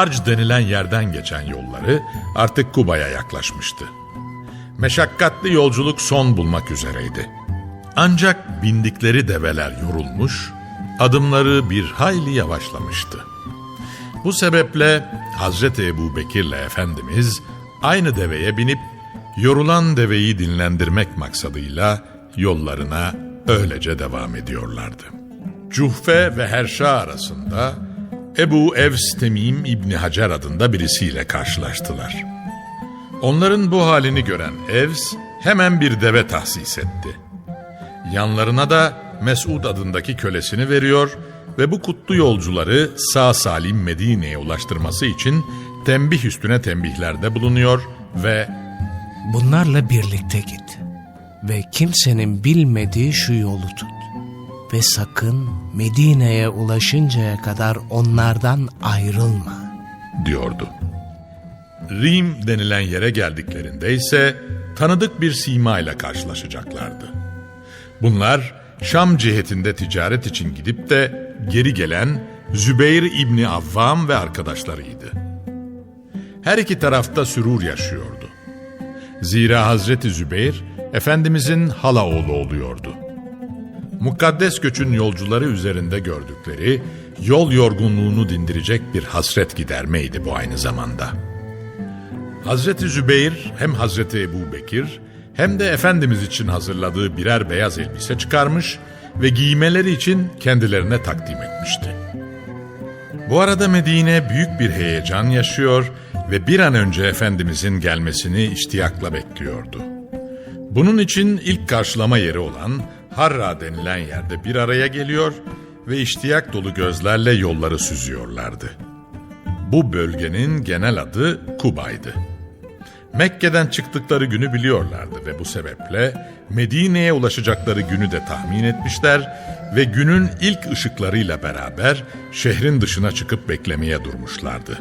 Arc denilen yerden geçen yolları artık Kuba'ya yaklaşmıştı. Meşakkatli yolculuk son bulmak üzereydi. Ancak bindikleri develer yorulmuş, adımları bir hayli yavaşlamıştı. Bu sebeple Hazreti Ebu Bekir'le Efendimiz aynı deveye binip yorulan deveyi dinlendirmek maksadıyla yollarına öylece devam ediyorlardı. Cuhfe ve Herşa arasında Ebu Evs Temim İbni Hacer adında birisiyle karşılaştılar. Onların bu halini gören Evs hemen bir deve tahsis etti. Yanlarına da Mesud adındaki kölesini veriyor ve bu kutlu yolcuları sağ salim Medine'ye ulaştırması için tembih üstüne tembihlerde bulunuyor ve Bunlarla birlikte git ve kimsenin bilmediği şu yolu tut. Ve sakın Medine'ye ulaşıncaya kadar onlardan ayrılma. diyordu. Rim denilen yere geldiklerinde ise tanıdık bir sima ile karşılaşacaklardı. Bunlar Şam cihetinde ticaret için gidip de geri gelen Zübeyir İbni Avvam ve arkadaşlarıydı. Her iki tarafta sürur yaşıyordu. Zira Hazreti Zübeyir Efendimizin hala oğlu oluyordu. Mukaddes göçün yolcuları üzerinde gördükleri yol yorgunluğunu dindirecek bir hasret gidermeydi bu aynı zamanda. Hazreti Zübeyir hem Hazreti Ebu Bekir hem de Efendimiz için hazırladığı birer beyaz elbise çıkarmış ve giymeleri için kendilerine takdim etmişti. Bu arada Medine büyük bir heyecan yaşıyor ve bir an önce Efendimizin gelmesini iştiyakla bekliyordu. Bunun için ilk karşılama yeri olan Harra denilen yerde bir araya geliyor ve iştiyak dolu gözlerle yolları süzüyorlardı. Bu bölgenin genel adı Kuba'ydı. Mekke'den çıktıkları günü biliyorlardı ve bu sebeple Medine'ye ulaşacakları günü de tahmin etmişler ve günün ilk ışıklarıyla beraber şehrin dışına çıkıp beklemeye durmuşlardı.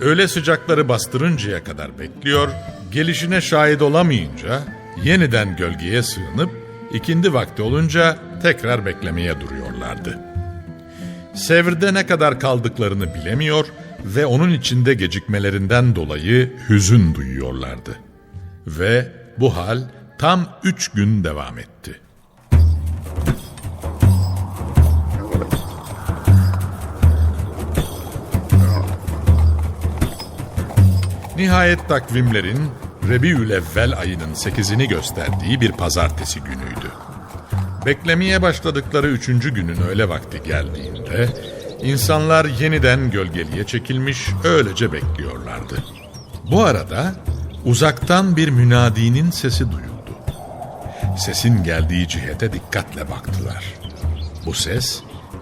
Öğle sıcakları bastırıncaya kadar bekliyor, gelişine şahit olamayınca yeniden gölgeye sığınıp ikindi vakti olunca tekrar beklemeye duruyorlardı. Sevr'de ne kadar kaldıklarını bilemiyor ve onun içinde gecikmelerinden dolayı hüzün duyuyorlardı. Ve bu hal tam üç gün devam etti. Nihayet takvimlerin Rebiül Evvel ayının 8'ini gösterdiği bir pazartesi günüydü. Beklemeye başladıkları üçüncü günün öğle vakti geldiğinde insanlar yeniden gölgeliğe çekilmiş öylece bekliyorlardı. Bu arada uzaktan bir münadinin sesi duyuldu. Sesin geldiği cihete dikkatle baktılar. Bu ses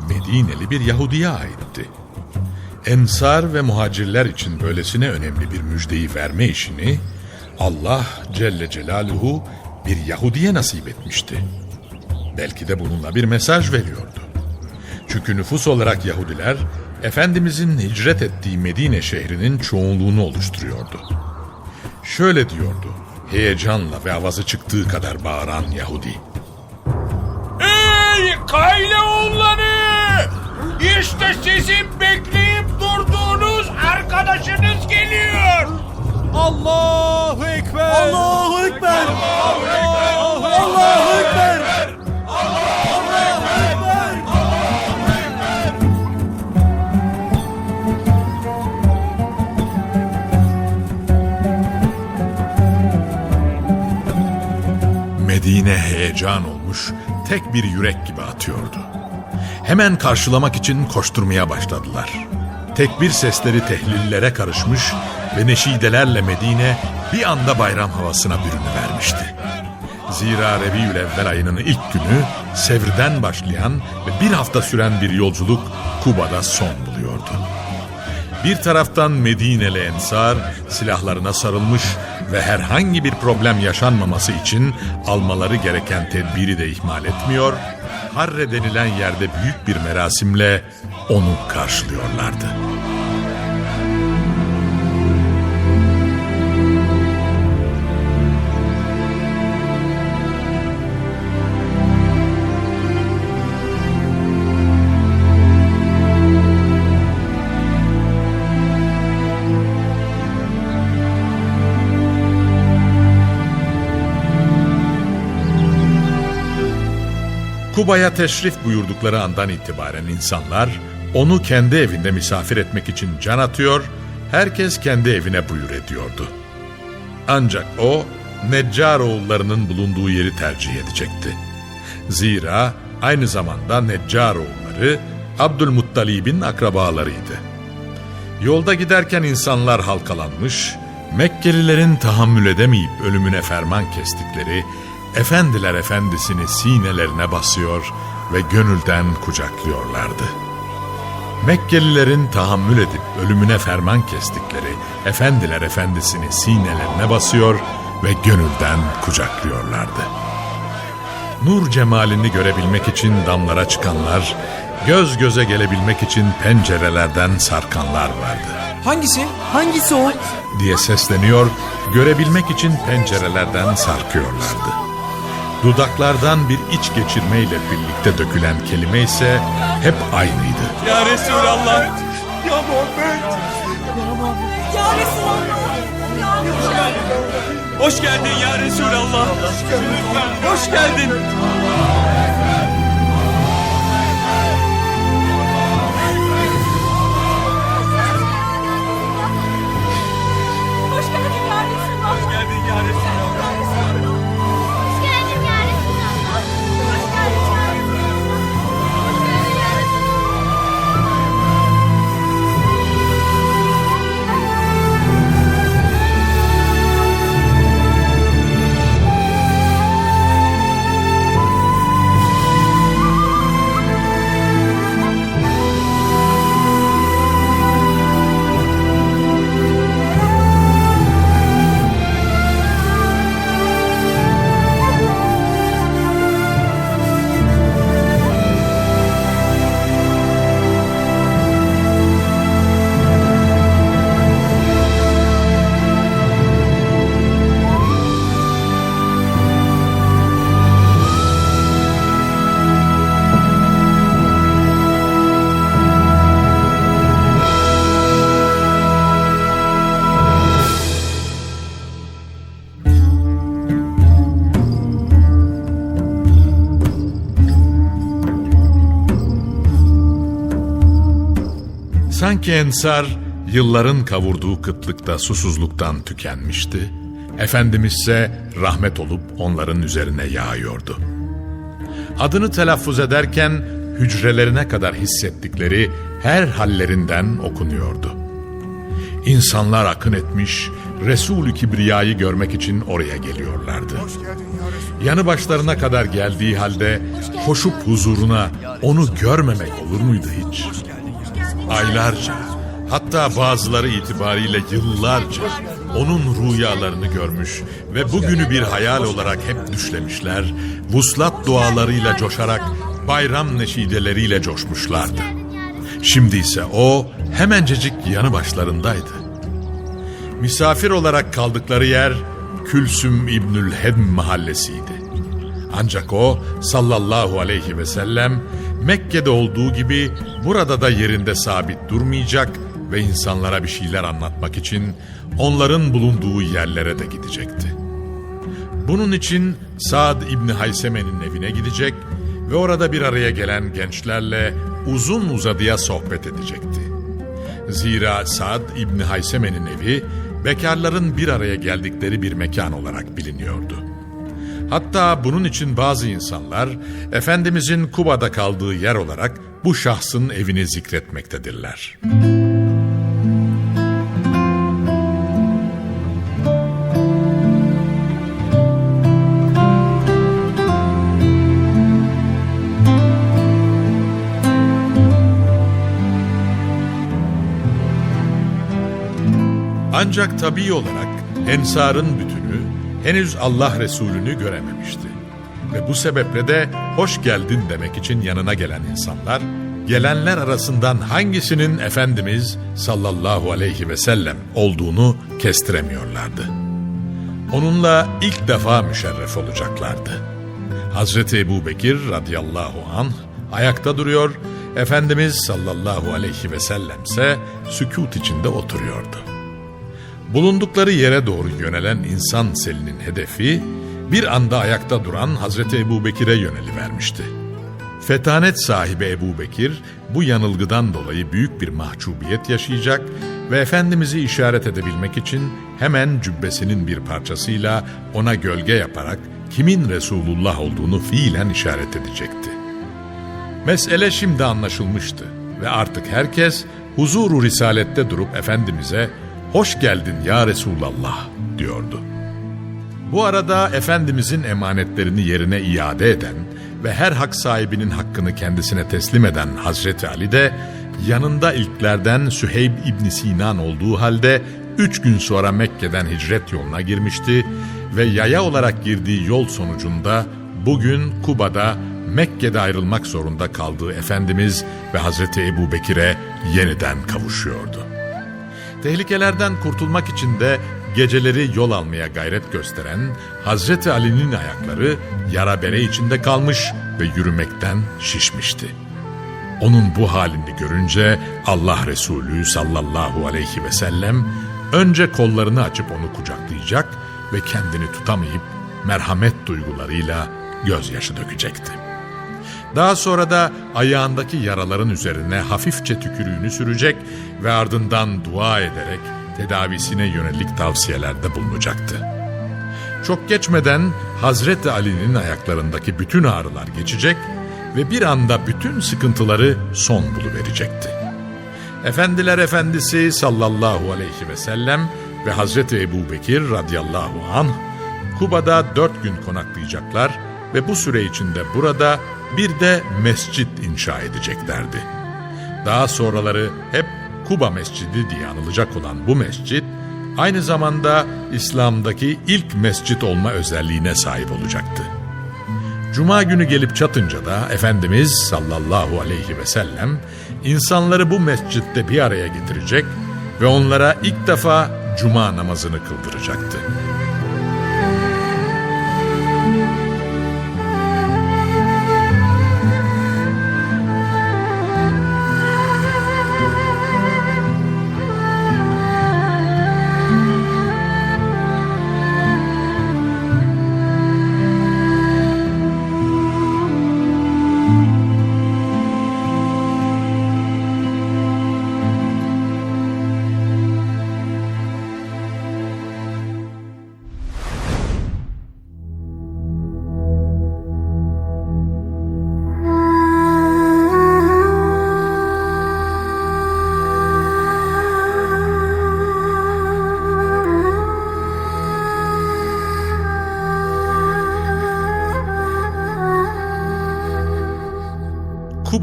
Medineli bir Yahudi'ye aitti. Ensar ve muhacirler için böylesine önemli bir müjdeyi verme işini Allah Celle Celaluhu bir Yahudiye nasip etmişti. Belki de bununla bir mesaj veriyordu. Çünkü nüfus olarak Yahudiler Efendimizin hicret ettiği Medine şehrinin çoğunluğunu oluşturuyordu. Şöyle diyordu heyecanla ve avazı çıktığı kadar bağıran Yahudi. Ey Kayle oğulları! İşte sizin bekleyip durduğunuz arkadaşınız geliyor. Allahu Ekber. Allahu Ekber. Allahu Ekber. Allahu Ekber. Medine heyecan olmuş, tek bir yürek gibi atıyordu. Hemen karşılamak için koşturmaya başladılar. Tekbir sesleri tehlillere karışmış ve neşidelerle Medine bir anda bayram havasına bürünüvermişti. Zira Rebiül Evvel ayının ilk günü Sevr'den başlayan ve bir hafta süren bir yolculuk Kuba'da son buluyordu. Bir taraftan Medineli Ensar silahlarına sarılmış ve herhangi bir problem yaşanmaması için almaları gereken tedbiri de ihmal etmiyor, Harre denilen yerde büyük bir merasimle onu karşılıyorlardı. Kuba'ya teşrif buyurdukları andan itibaren insanlar onu kendi evinde misafir etmek için can atıyor, herkes kendi evine buyur ediyordu. Ancak o Neccar oğullarının bulunduğu yeri tercih edecekti. Zira aynı zamanda Neccar oğulları Abdülmuttalib'in akrabalarıydı. Yolda giderken insanlar halkalanmış, Mekkelilerin tahammül edemeyip ölümüne ferman kestikleri Efendiler Efendisini sinelerine basıyor ve gönülden kucaklıyorlardı. Mekkelilerin tahammül edip ölümüne ferman kestikleri Efendiler Efendisini sinelerine basıyor ve gönülden kucaklıyorlardı. Nur cemalini görebilmek için damlara çıkanlar, göz göze gelebilmek için pencerelerden sarkanlar vardı Hangisi? Hangisi o? diye sesleniyor, görebilmek için pencerelerden sarkıyorlardı. Dudaklardan bir iç geçirmeyle birlikte dökülen kelime ise hep aynıydı. Ya Resulallah. Ya Resulallah. Ya Hoş geldin ya Resulallah. Hoş geldin. Hoş Sanki Ensar yılların kavurduğu kıtlıkta susuzluktan tükenmişti. Efendimiz ise rahmet olup onların üzerine yağıyordu. Adını telaffuz ederken hücrelerine kadar hissettikleri her hallerinden okunuyordu. İnsanlar akın etmiş, Resul-ü Kibriya'yı görmek için oraya geliyorlardı. Yanı başlarına kadar geldiği halde koşup huzuruna onu görmemek olur muydu hiç? Aylarca, hatta bazıları itibariyle yıllarca onun rüyalarını görmüş ve bugünü bir hayal olarak hep düşlemişler, vuslat dualarıyla coşarak bayram neşideleriyle coşmuşlardı. Şimdi ise o hemencecik yanı başlarındaydı. Misafir olarak kaldıkları yer Külsüm İbnül Hedm mahallesiydi. Ancak o sallallahu aleyhi ve sellem Mekke'de olduğu gibi burada da yerinde sabit durmayacak ve insanlara bir şeyler anlatmak için onların bulunduğu yerlere de gidecekti. Bunun için Saad İbni Hayseme'nin evine gidecek ve orada bir araya gelen gençlerle uzun uzadıya sohbet edecekti. Zira Saad İbni Hayseme'nin evi bekarların bir araya geldikleri bir mekan olarak biliniyordu. Hatta bunun için bazı insanlar Efendimizin Kuba'da kaldığı yer olarak bu şahsın evini zikretmektedirler. Ancak tabii olarak Ensar'ın bütünü henüz Allah Resulü'nü görememişti. Ve bu sebeple de hoş geldin demek için yanına gelen insanlar, gelenler arasından hangisinin Efendimiz sallallahu aleyhi ve sellem olduğunu kestiremiyorlardı. Onunla ilk defa müşerref olacaklardı. Hazreti Ebu Bekir radıyallahu anh ayakta duruyor, Efendimiz sallallahu aleyhi ve sellemse sükut içinde oturuyordu. Bulundukları yere doğru yönelen insan selinin hedefi bir anda ayakta duran Hazreti Ebu Bekir'e yönelivermişti. Fetanet sahibi Ebu Bekir bu yanılgıdan dolayı büyük bir mahcubiyet yaşayacak ve Efendimiz'i işaret edebilmek için hemen cübbesinin bir parçasıyla ona gölge yaparak kimin Resulullah olduğunu fiilen işaret edecekti. Mesele şimdi anlaşılmıştı ve artık herkes huzuru risalette durup Efendimiz'e hoş geldin ya Resulallah diyordu. Bu arada Efendimizin emanetlerini yerine iade eden ve her hak sahibinin hakkını kendisine teslim eden Hazreti Ali de yanında ilklerden Süheyb İbni Sinan olduğu halde üç gün sonra Mekke'den hicret yoluna girmişti ve yaya olarak girdiği yol sonucunda bugün Kuba'da Mekke'de ayrılmak zorunda kaldığı Efendimiz ve Hazreti Ebu Bekir'e yeniden kavuşuyordu. Tehlikelerden kurtulmak için de geceleri yol almaya gayret gösteren Hazreti Ali'nin ayakları yara bere içinde kalmış ve yürümekten şişmişti. Onun bu halini görünce Allah Resulü sallallahu aleyhi ve sellem önce kollarını açıp onu kucaklayacak ve kendini tutamayıp merhamet duygularıyla gözyaşı dökecekti. Daha sonra da ayağındaki yaraların üzerine hafifçe tükürüğünü sürecek ve ardından dua ederek tedavisine yönelik tavsiyelerde bulunacaktı. Çok geçmeden Hazreti Ali'nin ayaklarındaki bütün ağrılar geçecek ve bir anda bütün sıkıntıları son buluverecekti. Efendiler Efendisi sallallahu aleyhi ve sellem ve Hazreti Ebu Bekir radıyallahu anh Kuba'da dört gün konaklayacaklar ve bu süre içinde burada bir de mescit inşa edeceklerdi. Daha sonraları hep Kuba Mescidi diye anılacak olan bu mescit, aynı zamanda İslam'daki ilk mescit olma özelliğine sahip olacaktı. Cuma günü gelip çatınca da Efendimiz sallallahu aleyhi ve sellem insanları bu mescitte bir araya getirecek ve onlara ilk defa cuma namazını kıldıracaktı.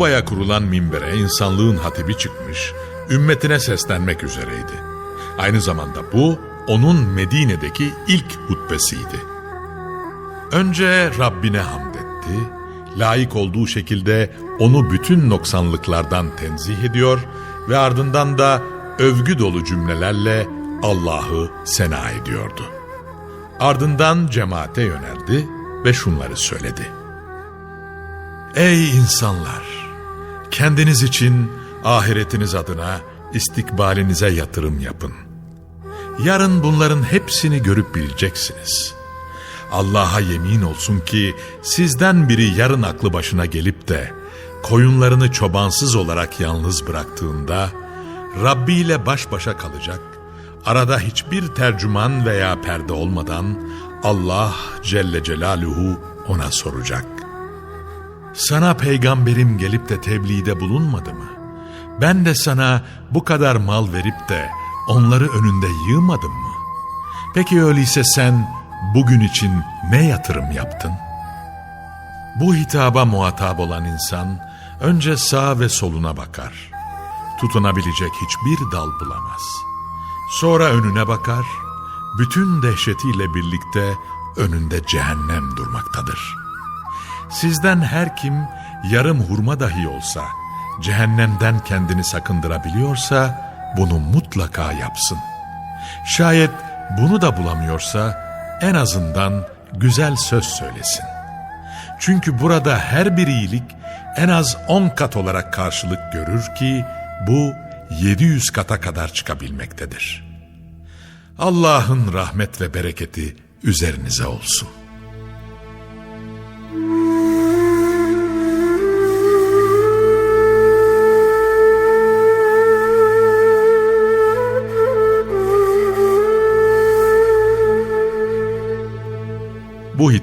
Kuba'ya kurulan minbere insanlığın hatibi çıkmış, ümmetine seslenmek üzereydi. Aynı zamanda bu onun Medine'deki ilk hutbesiydi. Önce Rabbine hamd etti, layık olduğu şekilde onu bütün noksanlıklardan tenzih ediyor ve ardından da övgü dolu cümlelerle Allah'ı sena ediyordu. Ardından cemaate yöneldi ve şunları söyledi. Ey insanlar! Kendiniz için ahiretiniz adına istikbalinize yatırım yapın. Yarın bunların hepsini görüp bileceksiniz. Allah'a yemin olsun ki sizden biri yarın aklı başına gelip de koyunlarını çobansız olarak yalnız bıraktığında Rabbi ile baş başa kalacak, arada hiçbir tercüman veya perde olmadan Allah Celle Celaluhu ona soracak. Sana peygamberim gelip de tebliğde bulunmadı mı? Ben de sana bu kadar mal verip de onları önünde yığmadım mı? Peki öyleyse sen bugün için ne yatırım yaptın? Bu hitaba muhatap olan insan önce sağ ve soluna bakar. Tutunabilecek hiçbir dal bulamaz. Sonra önüne bakar, bütün dehşetiyle birlikte önünde cehennem durmaktadır.'' Sizden her kim yarım hurma dahi olsa cehennemden kendini sakındırabiliyorsa bunu mutlaka yapsın. Şayet bunu da bulamıyorsa en azından güzel söz söylesin. Çünkü burada her bir iyilik en az 10 kat olarak karşılık görür ki bu 700 kata kadar çıkabilmektedir. Allah'ın rahmet ve bereketi üzerinize olsun.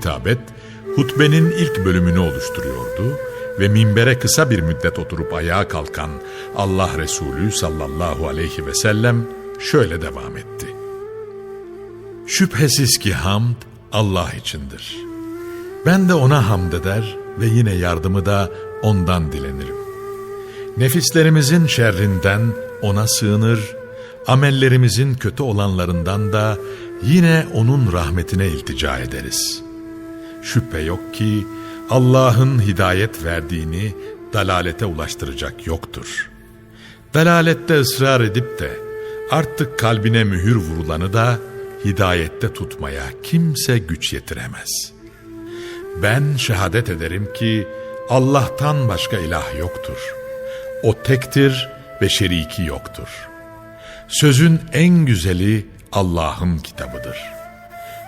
Hitabet hutbenin ilk bölümünü oluşturuyordu ve minbere kısa bir müddet oturup ayağa kalkan Allah Resulü sallallahu aleyhi ve sellem şöyle devam etti. Şüphesiz ki hamd Allah içindir. Ben de ona hamd eder ve yine yardımı da ondan dilenirim. Nefislerimizin şerrinden ona sığınır, amellerimizin kötü olanlarından da yine onun rahmetine iltica ederiz. Şüphe yok ki Allah'ın hidayet verdiğini dalalete ulaştıracak yoktur. Dalalette ısrar edip de artık kalbine mühür vurulanı da hidayette tutmaya kimse güç yetiremez. Ben şehadet ederim ki Allah'tan başka ilah yoktur. O tektir ve şeriki yoktur. Sözün en güzeli Allah'ın kitabıdır.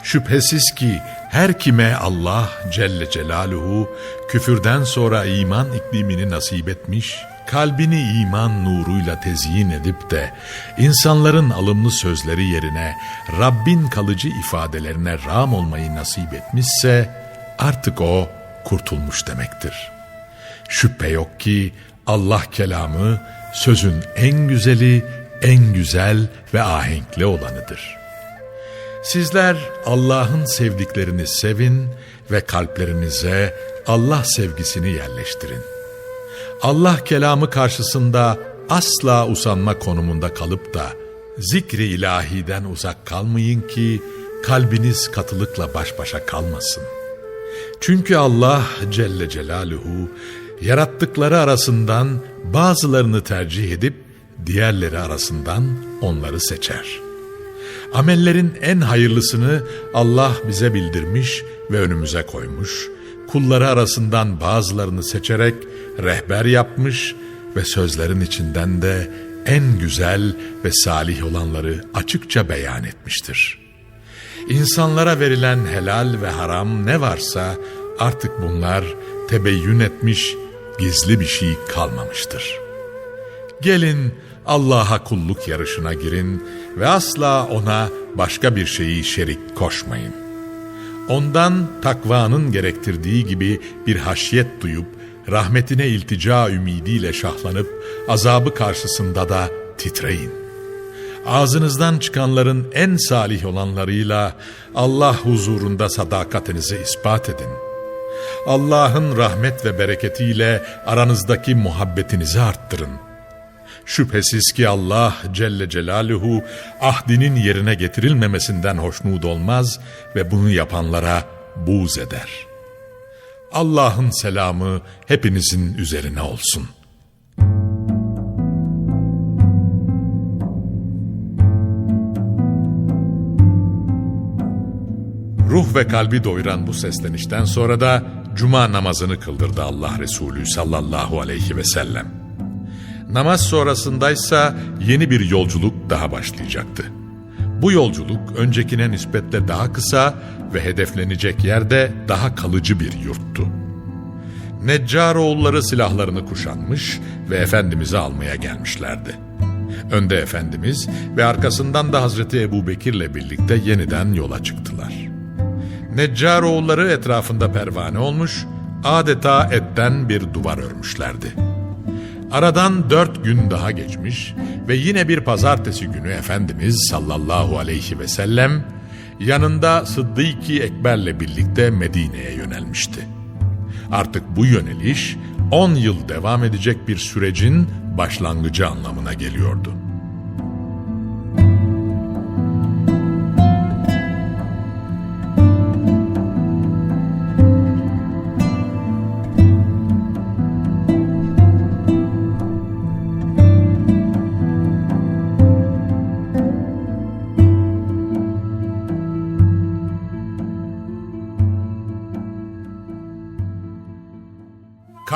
Şüphesiz ki her kime Allah Celle Celaluhu küfürden sonra iman iklimini nasip etmiş, kalbini iman nuruyla tezyin edip de insanların alımlı sözleri yerine Rabbin kalıcı ifadelerine ram olmayı nasip etmişse artık o kurtulmuş demektir. Şüphe yok ki Allah kelamı sözün en güzeli, en güzel ve ahenkli olanıdır. Sizler Allah'ın sevdiklerini sevin ve kalplerinize Allah sevgisini yerleştirin. Allah kelamı karşısında asla usanma konumunda kalıp da zikri ilahiden uzak kalmayın ki kalbiniz katılıkla baş başa kalmasın. Çünkü Allah Celle Celaluhu yarattıkları arasından bazılarını tercih edip diğerleri arasından onları seçer. Amellerin en hayırlısını Allah bize bildirmiş ve önümüze koymuş. Kulları arasından bazılarını seçerek rehber yapmış ve sözlerin içinden de en güzel ve salih olanları açıkça beyan etmiştir. İnsanlara verilen helal ve haram ne varsa artık bunlar tebeyyün etmiş, gizli bir şey kalmamıştır. Gelin Allah'a kulluk yarışına girin ve asla ona başka bir şeyi şerik koşmayın. Ondan takvanın gerektirdiği gibi bir haşyet duyup rahmetine iltica ümidiyle şahlanıp azabı karşısında da titreyin. Ağzınızdan çıkanların en salih olanlarıyla Allah huzurunda sadakatinizi ispat edin. Allah'ın rahmet ve bereketiyle aranızdaki muhabbetinizi arttırın. Şüphesiz ki Allah Celle Celaluhu ahdinin yerine getirilmemesinden hoşnut olmaz ve bunu yapanlara buğz eder. Allah'ın selamı hepinizin üzerine olsun. Ruh ve kalbi doyuran bu seslenişten sonra da cuma namazını kıldırdı Allah Resulü sallallahu aleyhi ve sellem. Namaz sonrasındaysa yeni bir yolculuk daha başlayacaktı. Bu yolculuk öncekine nispetle daha kısa ve hedeflenecek yerde daha kalıcı bir yurttu. Neccaroğulları silahlarını kuşanmış ve Efendimiz'i almaya gelmişlerdi. Önde Efendimiz ve arkasından da Hazreti Ebu Bekir'le birlikte yeniden yola çıktılar. Neccaroğulları etrafında pervane olmuş, adeta etten bir duvar örmüşlerdi. Aradan dört gün daha geçmiş ve yine bir pazartesi günü Efendimiz sallallahu aleyhi ve sellem yanında Sıddık-ı Ekber'le birlikte Medine'ye yönelmişti. Artık bu yöneliş 10 yıl devam edecek bir sürecin başlangıcı anlamına geliyordu.